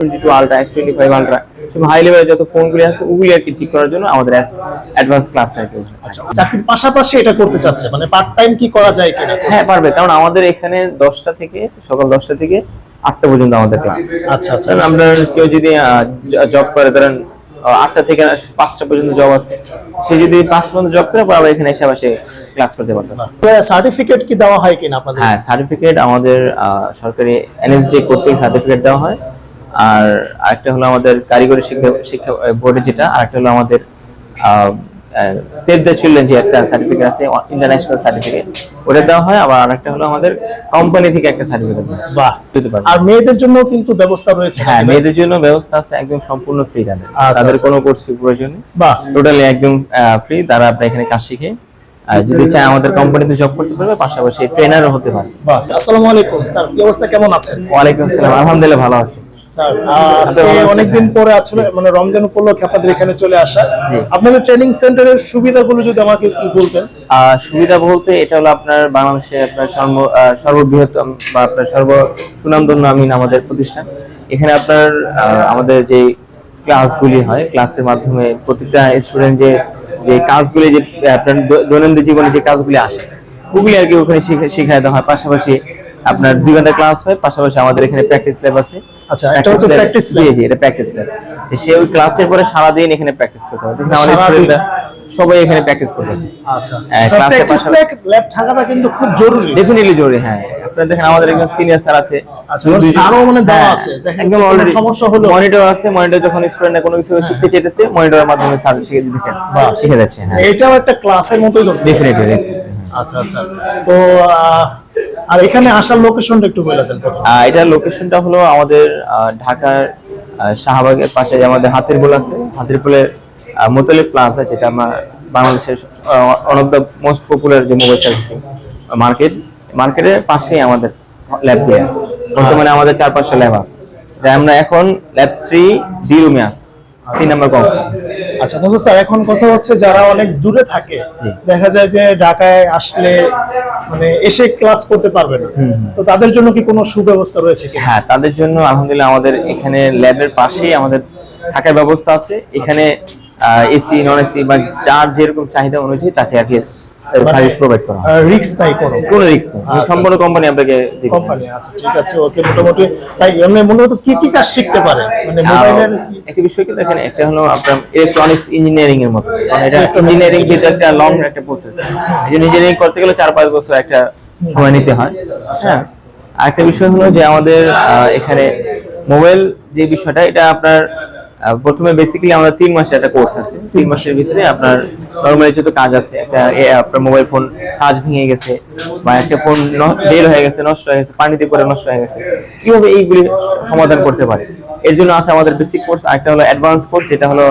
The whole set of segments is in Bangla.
Twenty two ultra S twenty five ultra সব হাই লেভেলের যত ফোনগুলি আছে ওগুলি আর কি ঠিক করার জন্য আমাদের অ্যাডভান্স ক্লাস আচ্ছা চাকরির পাশাপাশি এটা করতে চাচ্ছে মানে পার্ট টাইম কি করা যায় কিনা? হ্যাঁ পারবে কারণ আমাদের এখানে দশটা থেকে সকাল দশটা থেকে আটটা পর্যন্ত আমাদের ক্লাস আচ্ছা আচ্ছা কারণ আপনার কেউ যদি জব করে ধরেন আটটা থেকে পাঁচটা পর্যন্ত জব আছে সে যদি পাঁচটা পর্যন্ত জব করে আবার এখানে এসে বসে ক্লাস করতে পারতেছে। সার্টিফিকেট কি দেওয়া হয় কিনা আপনাদের? হ্যাঁ সার্টিফিকেট আমাদের সরকারি এনএসডি কর্তৃক সার্টিফিকেট দেওয়া হয়। আর আরেকটা হলো আমাদের কারিগরি শিক্ষা শিক্ষা বোর্ডে যেটা আরেকটা হলো আমাদের সেভ দ্য চিলড্রেন যে একটা সার্টিফিকেট আছে ইন্টারন্যাশনাল সার্টিফিকেট ওটা দেওয়া হয়। আবার আরেকটা হলো আমাদের কোম্পানি থেকে একটা সার্টিফিকেট বাহ। আর মেয়েদের জন্য কিন্তু ব্যবস্থা রয়েছে। হ্যাঁ মেয়েদের জন্য ব্যবস্থা আছে একদম সম্পূর্ণ ফ্রি তাদের। আচ্ছা, তাদের আচ্ছা। কোনো কোর্স ফি প্রয়োজন নেই। বাহ। টোটালি একদম ফ্রি তারা আপনার এখানে কাজ শিখে আর যদি চায় আমাদের কোম্পানিতে জব করতে পারবে পাশাপাশি ট্রেনারও হতে পারে। আসসালামু আলাইকুম। স্যার কি অবস্থা? কেমন আছেন? ওয়ালাইকুম আসসালাম। আলহামদুলিল্লাহ ভালো আছি। স্যার আজকে অনেকদিন পরে আসলে মানে রমজান উপলক্ষে আপনাদের এখানে চলে আসা। আপনাদের ট্রেনিং সেন্টারের সুবিধাগুলো যদি আমাকে একটু বলতেন। সুবিধা বলতে এটা হলো আপনার বাংলাদেশে আপনার সর্ব আহ, বা আপনার সর্ব সুনামধন্য আমিন আমাদের প্রতিষ্ঠান। এখানে আপনার আমাদের যে ক্লাসগুলি হয় ক্লাসের মাধ্যমে প্রত্যেকটা স্টুডেন্ট যে যে কাজগুলি যে আপনার দৈনন্দিন জীবনে যে কাজগুলি আসে ওগুলি আর কি ওখানে শিখে- শিখায় দেওয়া হয়। পাশাপাশি আপনার দুই ঘণ্টা ক্লাস হয় পাশাপাশি আমাদের এখানে প্র্যাকটিস ল্যাব আছে। আচ্ছা এটা হচ্ছে প্র্যাকটিস জি জি এটা প্র্যাকটিস ল্যাব সে ওই ক্লাসের পরে সারাদিন এখানে প্র্যাকটিস করতে হবে দেখেন আমাদের স্টুডেন্টরা সবাই এখানে প্র্যাকটিস করতেছে। আচ্ছা। হ্যাঁ, ক্লাসের পাশাপাশি- ল্যাব থাকাটা কিন্তু খুব জরুরি। ডেফিনেটলি জরুরি হ্যাঁ। আপনারা দেখেন আমাদের একজন সিনিয়র স্যার আছে। আচ্ছা, স্যারও মানে দেওয়া আছে। দেখেন একদম অলরেডি সমস্যা হলো। মনিটর আছে। মনিটর যখন স্টুডেন্ট কোনো কিছু শিখতে চাইতেছে মনিটরের মাধ্যমে স্যার শিখে যাচ্ছে হ্যাঁ। এটাও একটা ক্লাসের মতোই ডেফিনেটলি আচ্ছা আচ্ছা। তো আর এখানে আসার লোকেশনটা একটু বলে দেন এটার লোকেশনটা হলো আমাদের ঢাকার শাহবাগের পাশে আমাদের হাতের পোল আছে। হাতের পোলের মোতালিব প্লাজা যেটা আমার বাংলাদেশের one of the most popular যে মোবাইল সার্ভিসিং মার্কেট মার্কেটের পাশেই আমাদের ল্যাব দিয়ে আছে। বর্তমানে আমাদের চার পাঁচটা ল্যাব আছে। আমরা এখন ল্যাব থ্রি ডি রুমে আছে। তিন নম্বর কোম্পানি আচ্ছা নজর স্যার এখন কথা হচ্ছে যারা অনেক দূরে থাকে দেখা যায় যে ঢাকায় আসলে মানে এসে ক্লাস করতে পারবে না। তো তাদের জন্য কি কোনো সুব্যবস্থা রয়েছে হ্যাঁ তাদের জন্য আলহামদুলিল্লাহ আমাদের এখানে ল্যাবের পাশেই আমাদের থাকার ব্যবস্থা আছে। এখানে এসি নন এসি বা যার যেরকম চাহিদা অনুযায়ী তাকে আর কি সার্ভিস প্রোভাইড করা হয় রিস্ক নাই কোনো কোনো রিস্ক নেই আচ্ছা, সম্পূর্ণ কোম্পানি আপনাকে কোম্পানি আচ্ছা ঠিক আছে ওকে মোটামুটি। তাই এমনি মূলত কি কি কাজ শিখতে পারে? মানে মোবাইলের একটা বিষয় কি দেখেন একটা হলো আপনার ইলেকট্রনিক্স ইঞ্জিনিয়ারিং এর মতো। মানে এটা ইঞ্জিনিয়ারিং যেটা একটা লং একটা প্রসেস ইঞ্জিনিয়ারিং করতে গেলে চার পাঁচ বছর একটা সময় নিতে হয়। আচ্ছা। আরেকটা বিষয় হলো যে আমাদের এখানে মোবাইল যে বিষয়টা এটা আপনার প্রথমে বেসিক্যালি আমাদের তিন মাসের একটা কোর্স আছে। তিন মাসের ভিতরে আপনার নর্মালি যত কাজ আছে একটা আপনার মোবাইল ফোন কাজ ভেঙে গেছে বা একটা ফোন বের হয়ে গেছে নষ্ট হয়ে গেছে পানিতে পড়ে নষ্ট হয়ে গেছে কীভাবে এইগুলি সমাধান করতে পারে? এর জন্য আছে আমাদের বেসিক কোর্স আর একটা হলো অ্যাডভান্স কোর্স যেটা হলো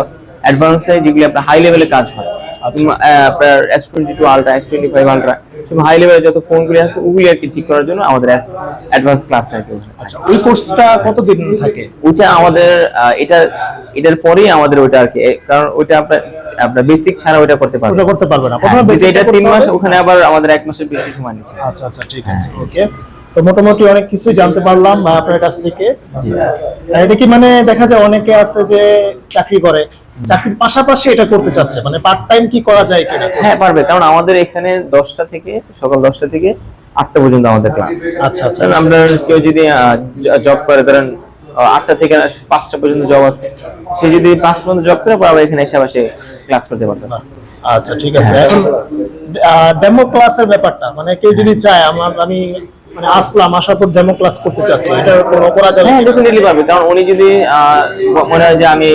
অ্যাডভান্সে যেগুলি আপনার হাই লেভেলে কাজ হয়। আচ্ছা। আপনার S twenty two ultra S twenty five ultra high লেভেলের যত ফোনগুলি আছে ওগুলি আর কি ঠিক করার জন্য আমাদের অ্যাডভান্স ক্লাস আর কি আচ্ছা ওই কোর্সটা কতদিন থাকে? ওইটা আমাদের এটা এটার পরেই আমাদের ওইটা আর কি কারণ ওইটা আপনার আপনার বেসিক ছাড়া ওইটা করতে পারবে ওটা করতে পারবে না। হ্যাঁ, প্রথমে basic এটা তিন মাস হবে। ওখানে আবার আমাদের এক মাসের বেশি সময় নিচ্ছে। আচ্ছা আচ্ছা ঠিক আছে ওকে তো মোটামুটি অনেক কিছুই জানতে পারলাম আহ, আপনার কাছ থেকে। জি। আর এটা কি মানে দেখা যায় অনেকে আছে যে চাকরি করে চাকরির পাশাপাশি এটা করতে চাচ্ছে মানে পার্ট টাইম কি করা যায় কিনা? হ্যাঁ পারবে কারণ আমাদের এখানে দশটা থেকে সকাল দশটা থেকে আটটা পর্যন্ত আমাদের ক্লাস আচ্ছা আচ্ছা আমরা কেউ যদি জব করে ধরেন আটটা থেকে পাঁচটা পর্যন্ত জব আছে সে যদি পাঁচটা পর্যন্ত জব করে আবার এখানে এসে বসে ক্লাস করতে পারতেছে। আচ্ছা ঠিক আছে। এখন ডেমো ক্লাসের ব্যাপারটা মানে কেউ যদি চায় আমার আমি মানে আসলাম আসার পর ডেমো ক্লাস করতে চাচ্ছি। এটা কোনো করা যাবে হ্যাঁ ডেফিনেটলি পারবে কারণ উনি যদি মনে হয় যে আমি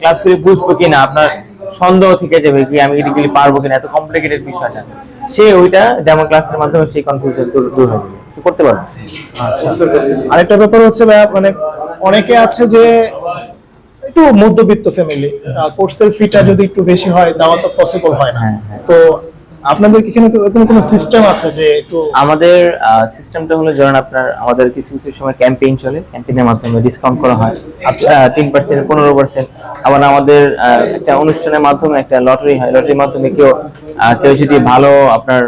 ক্লাস করে বুঝব কিনা আপনার সন্দেহ থেকে যাবে কি আমি এটি পারব কিনা এত কমপ্লিকেটেড বিষয়টা সে ওইটা ডেমো ক্লাসের মাধ্যমে সেই কনফিউশন দূর যাবে করতে পারবে। আচ্ছা। আরেকটা ব্যাপার হচ্ছে মানে অনেকে আছে যে একটু মধ্যবিত্ত ফ্যামিলি কোর্সের ফিটা যদি একটু বেশি হয় দেওয়া তো পসিবল হয় না। হ্যাঁ, হ্যাঁ। তো আপনাদের কি কোনো কোনো সিস্টেম আছে যে একটু আমাদের সিস্টেমটা হলো ধরেন আপনার আমাদের কিছু কিছু সময় ক্যাম্পেইন চলে ক্যাম্পেইনের মাধ্যমে ডিসকাউন্ট করা হয়। আচ্ছা তিন পার্সেন্ট পনেরো পার্সেন্ট আবার আমাদের একটা অনুষ্ঠানের মাধ্যমে একটা লটারি হয়। লটারির মাধ্যমে কেউ কেউ যদি ভালো আপনার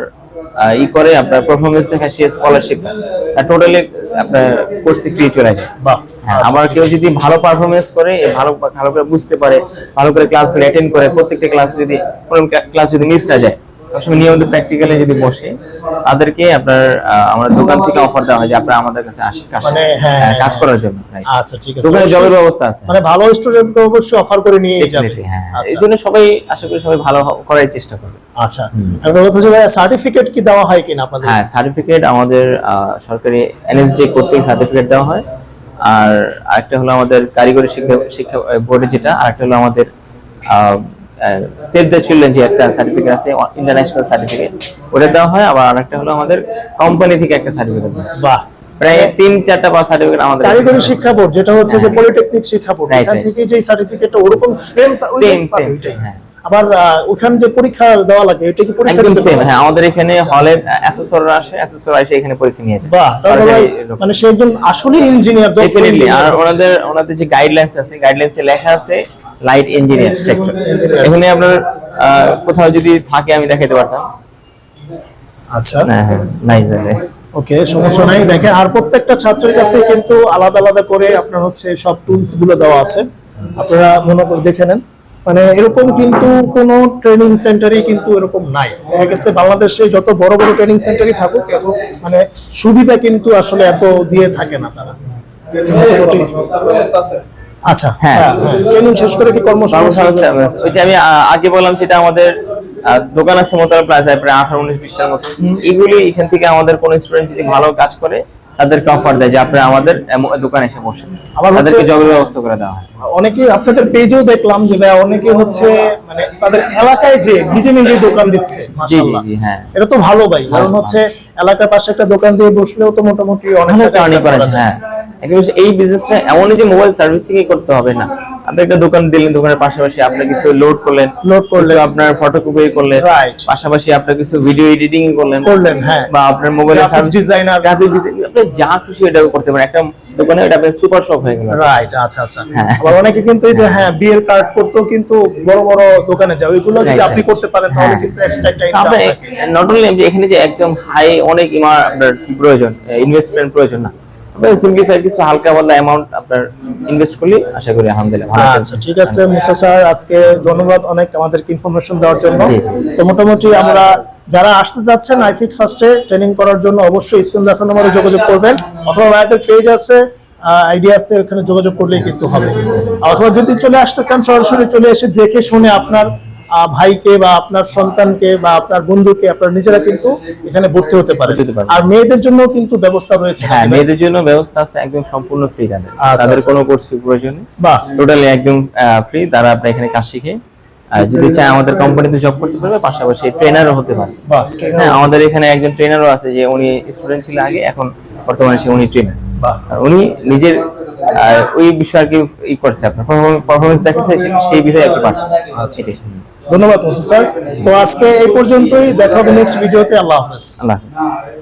ই করে আপনার পারফরমেন্স দেখা সে স্কলারশিপ টোটালি আপনার কোর্স ফ্রি চলে যায়। বাহ হ্যাঁ আচ্ছা, আবার কেউ যদি ভালো পারফরমেন্স করে ভালো ভালো করে বুঝতে পারে ভালো করে ক্লাসগুলো অ্যাটেন্ড করে প্রত্যেকটা ক্লাস যদি ক্লাস যদি মিস না যায় সবসময় নিয়মিত প্র্যাকটিক্যালে যদি বসে তাদেরকে আপনার আমাদের দোকান থেকে অফার দেওয়া হয় যে আপনারা আমাদের কাছে আসে কাজ মানে হ্যাঁ, হ্যাঁ, কাজ হ্যাঁ, করার জন্য আচ্ছা ঠিক আছে। দোকানে জবের ব্যবস্থা আছে। মানে ভালো স্টুডেন্টকে অবশ্যই অফার করে নিয়ে যাবে। হ্যাঁ আচ্ছা। এই জন্য সবাই আশা করি সবাই ভালো করার চেষ্টা করবে। আচ্ছা। আর কথা হচ্ছে সার্টিফিকেট কি দেওয়া হয় কিনা আপনাদের? হ্যাঁ সার্টিফিকেট আমাদের সরকারি এনএসডি কর্তৃক সার্টিফিকেট দেওয়া হয়। আর আরেকটা হলো আমাদের কারিগরি শিক্ষা শিক্ষা বোর্ডে যেটা আরেকটা হলো আমাদের সেভ দ্য চিলড্রেন যে একটা সার্টিফিকেট আছে ইন্টারন্যাশনাল সার্টিফিকেট ওটা দেওয়া হয় আবার আরেকটা হলো আমাদের কোম্পানি থেকে একটা সার্টিফিকেট। বাহ প্রায় তিন চারটা পাঁচ সার্টিফিকেট আমাদের কারিগরি শিক্ষা বোর্ড যেটা হচ্ছে যে পলিটেকনিক শিক্ষা বোর্ড এখান থেকে যে সার্টিফিকেটটা ওরকম সেম same, হ্যাঁ। আবার ওখানে যে পরীক্ষা দেওয়া লাগে এটা কি পরীক্ষা একদম সেম হ্যাঁ আমাদের এখানে হলে অ্যাসেসররা আসে অ্যাসেসর এসে এখানে পরীক্ষা নিয়ে যায়। বাহ। মানে সে একজন আসলে ইঞ্জিনিয়ার ডেফিনেটলি আর ওনাদের ওনাদের যে গাইডলাইন্স আছে গাইডলাইন্সে লেখা আছে লাইট ইঞ্জিনিয়ার সেক্টর এখানে আপনার কোথাও যদি থাকে আমি দেখাতে পারতাম। আচ্ছা। হ্যাঁ হ্যাঁ নাই জানে ওকে সমস্যা নাই দেখেন আর প্রত্যেকটা ছাত্রের কাছে কিন্তু আলাদা আলাদা করে আপনার হচ্ছে সব টুলসগুলো দেওয়া আছে। আপনারা মনে করে দেখে নেন। মানে এরকম কিন্তু কোনো ট্রেনিং সেন্টারই কিন্তু এরকম নাই। দেখা গেছে বাংলাদেশে যত বড় বড় ট্রেনিং সেন্টারই থাকুক এত মানে সুবিধা কিন্তু আসলে এত দিয়ে থাকে না তারা। আচ্ছা হ্যাঁ। হ্যাঁ হ্যাঁ। ট্রেনিং শেষ করে কি কর্মসংস্থান আমি আগে বললাম যেটা আমাদের দোকান আছে মোতালা প্লাজায় প্রায় আঠারো উনিশ বিশটার মতো। এগুলি এখান থেকে আমাদের কোন স্টুডেন্ট যদি ভালো কাজ করে তাদেরকে অফার দেয় যে আপনারা আমাদের দোকানে এসে বসেন। তাদেরকে জবের ব্যবস্থা করে দেওয়া হয়। অনেকে আপনাদের পেজেও দেখলাম যে ভাই অনেকে হচ্ছে মানে তাদের এলাকায় যে নিজে নিজে দোকান দিচ্ছে জি জি মাশাআল্লাহ। হ্যাঁ। এটা তো ভালো ভাই কারণ হচ্ছে এলাকার পাশে একটা দোকান দিয়ে বসলেও তো মোটামুটি অনেক টাকা আর্নিং করা যায়। হ্যাঁ। একেবারে এই বিজনেসটা এমনই যে মোবাইল সার্ভিসিং করতে হবে না। আপনি একটা দোকান দিলেন দোকানের পাশাপাশি আপনি কিছু লোড করলেন Load করলেন। আপনার ফটোকপি করলেন পাশাপাশি আপনার কিছু ভিডিও এডিটিং করলেন করলেন হ্যাঁ। বা আপনার মোবাইলে Graphic designer। গ্রাফিক ডিজাইন আপনি যা খুশি এটা করতে পারেন। একটা দোকানে এটা আপনার সুপার শপ হয়ে গেল। রাইট আচ্ছা আচ্ছা। হ্যাঁ। আবার অনেকে কিন্তু এই যে হ্যাঁ বিয়ের কার্ড করতেও কিন্তু বড় বড় দোকানে যায়। ওইগুলো যদি আপনি করতে পারেন তাহলে হ্যাঁ। কিন্তু এক্সট্রা আপনি নট অনলি এখানে যে একদম হাই অনেক ইমার আপনার প্রয়োজন ইনভেস্টমেন্ট প্রয়োজন না। আপনি সিম্পলিফাই কিছু হালকা পাতলা অ্যামাউন্ট আপনার ইনভেস্ট করলে আশা করি আলহামদুলিল্লাহ আচ্ছা ঠিক আছে মুসা স্যার আজকে ধন্যবাদ অনেক আমাদেরকে ইনফরমেশন দেওয়ার জন্য। তো মোটামুটি আমরা যারা আসতে যাচ্ছেন আইফিক্স ফার্স্টে ট্রেনিং করার জন্য অবশ্যই স্ক্রিন নম্বরে যোগাযোগ করবেন। অথবা ভাইদের পেজ আছে আইডিয়া আছে ওখানে যোগাযোগ করলেই কিন্তু হবে। অথবা যদি চলে আসতে চান সরাসরি চলে এসে দেখে শুনে আপনার ভাইকে বা আপনার সন্তানকে বা আপনার বন্ধুকে আপনার নিজেরা কিন্তু এখানে ভর্তি হতে পারে। আর মেয়েদের জন্য কিন্তু ব্যবস্থা রয়েছে। হ্যাঁ মেয়েদের জন্য ব্যবস্থা আছে একদম সম্পূর্ণ ফ্রি তাদের আচ্ছা, তাদের আচ্ছা। কোনো কোর্স প্রয়োজন বাহ। টোটালি একদম ফ্রি তারা আপনার এখানে কাজ শিখে আর যদি চায় আমাদের কোম্পানিতে জব করতে পারবে পাশাপাশি ট্রেনারও হতে পারে। বাহ হ্যাঁ আমাদের এখানে একজন ট্রেনারও আছে যে উনি স্টুডেন্ট ছিল আগে এখন বর্তমানে সে উনি ট্রেনার বাহ। উনি নিজের আহ, ওই বিষয়ে আর কি ই করছে আপনার। পারফরমেন্স দেখেছে সেই বিষয়ে আর কি আচ্ছা আচ্ছা। ধন্যবাদ স্যার তো আজকে এই পর্যন্তই। দেখা হবে নেক্সট ভিডিওতে আল্লাহ হাফেজ। আল্লাহ হাফেজ।